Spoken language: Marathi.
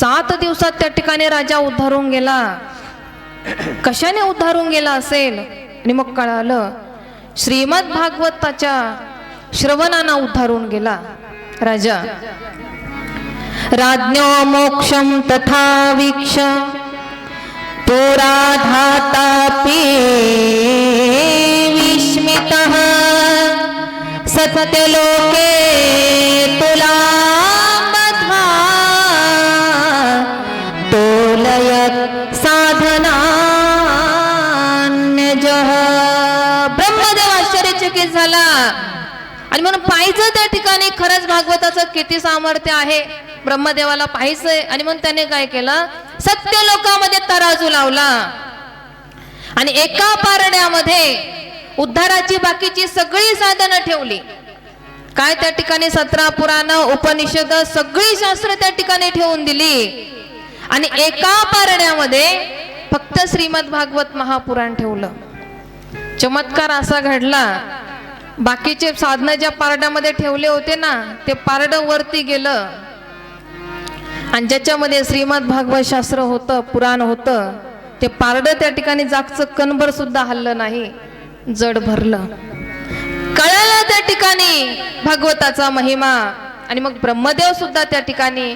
सात दिवसात त्या ठिकाणी राजा उद्धारून गेला. कशाने उद्धारून गेला असेल? आणि मग कळालं श्रीमद भागवताच्या श्रवणाना उद्धारून गेला राजा. राज्ञो मोक्षम तथा वीक्ष पुराधातापि विस्मितः सत्यलोके साधनान्यजः ब्रह्मदेव आश्चर्यचकित झाला. आणि म्हणून पाहिजे त्या ठिकाणी खरंच भागवताचं किती सामर्थ्य आहे. ब्रह्मदेवाला पाहायचंय. आणि म्हणून त्याने काय केलं? सत्य लोकामध्ये तराजू लावला. आणि एका पारड्यामध्ये उद्धाराची बाकीची सगळी साधनं ठेवली. काय त्या ठिकाणी सतरा पुराण उपनिषद सगळी शास्त्र त्या ठिकाणी ठेवून दिली. आणि एका पारड्यामध्ये फक्त श्रीमद भागवत महापुराण ठेवलं. चमत्कार असा घडला. बाकीचे साधनं ज्या पारड्यामध्ये ठेवले होते ना ते पारडं वरती गेलं. आणि ज्याच्यामध्ये श्रीमद भागवत शास्त्र होतं पुराण होतं ते पारडं त्या ठिकाणी जागचं कणभर सुद्धा हल्लं नाही जड भरलं. कळालं त्या ठिकाणी भागवताचा महिमा. आणि मग ब्रह्मदेव सुद्धा त्या ठिकाणी